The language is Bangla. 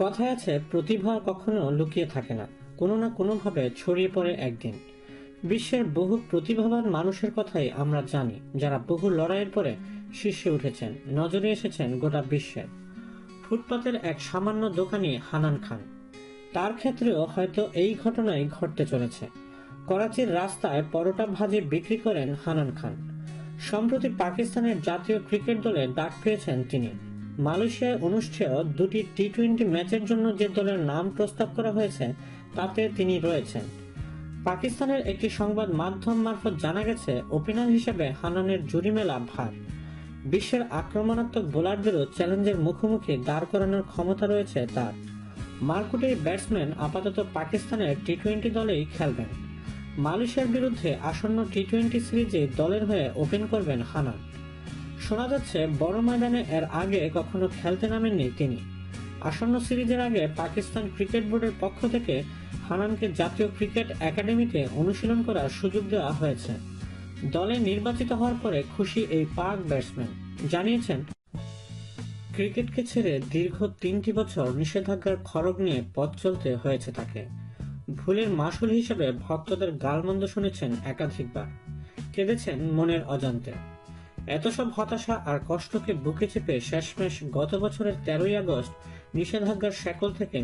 কথায় আছে, প্রতিভা কখনো লুকিয়ে থাকে না। কোনো না কোনোভাবে ছড়িয়ে পড়ে একদিন। বিশ্বের বহু প্রতিভাবান মানুষের কথাই আমরা জানি, যারা বহু লড়াইয়ের পরে শীর্ষে উঠেছেন, নজরে এসেছেন গোটা বিশ্বে। ফুটপাতের এক সামান্য দোকানি হানান খান। তার ক্ষেত্রেও হয়তো এই ঘটনাই ঘটতে চলেছে। করাচির রাস্তায় পরোটা ভাজি বিক্রি করেন হানান খান। সম্প্রতি পাকিস্তানের জাতীয় ক্রিকেট দলে ডাক পেয়েছেন তিনি। মালয়েশিয়ায় অনুষ্ঠেয় দুটি টি টোয়েন্টি ম্যাচের জন্য যে দলের নাম প্রস্তাব করা হয়েছে, তাতে তিনি রয়েছেন। পাকিস্তানের একটি সংবাদ মাধ্যম মারফত জানা গেছে, ওপেনার হিসেবে হানানের জুরি মেলা ভার। বিশ্বের আক্রমণাত্মক বোলারদেরও চ্যালেঞ্জের মুখোমুখি দাঁড় করানোর ক্ষমতা রয়েছে তার। মারকুট এই ব্যাটসম্যান আপাতত পাকিস্তানের টি টোয়েন্টি দলেই খেলবেন। মালয়েশিয়ার বিরুদ্ধে আসন্ন টি টোয়েন্টি সিরিজে দলের হয়ে ওপেন করবেন হানান। শোনা যাচ্ছে, বড় ময়দানে এর আগে কখনো খেলতে নামেননি তিনি। আসন্ন সিরিজের আগে পাকিস্তান ক্রিকেট বোর্ডের পক্ষ থেকে হানানকে জাতীয় ক্রিকেট একাডেমিতে অনুশীলন করার সুযোগ দেওয়া হয়েছে। দলে নির্বাচিত হওয়ার পরে খুশি এই পাক ব্যাটসম্যান। জানিয়েছেন, ক্রিকেটকে ছেড়ে দীর্ঘ তিনটি বছর নিষেধাজ্ঞার খড়গ নিয়ে পথ চলতে হয়েছে তাকে। ভুলের মাসুল হিসেবে ভক্তদের গালমন্দ শুনেছেন একাধিকবার। কেঁদেছেন মনের অজান্তে। এত সব হতাশা আর কষ্টকে বুকে চেপে শেষমেশ গত বছরের তেরোই আগস্ট নিষেধাজ্ঞার শেকল থেকে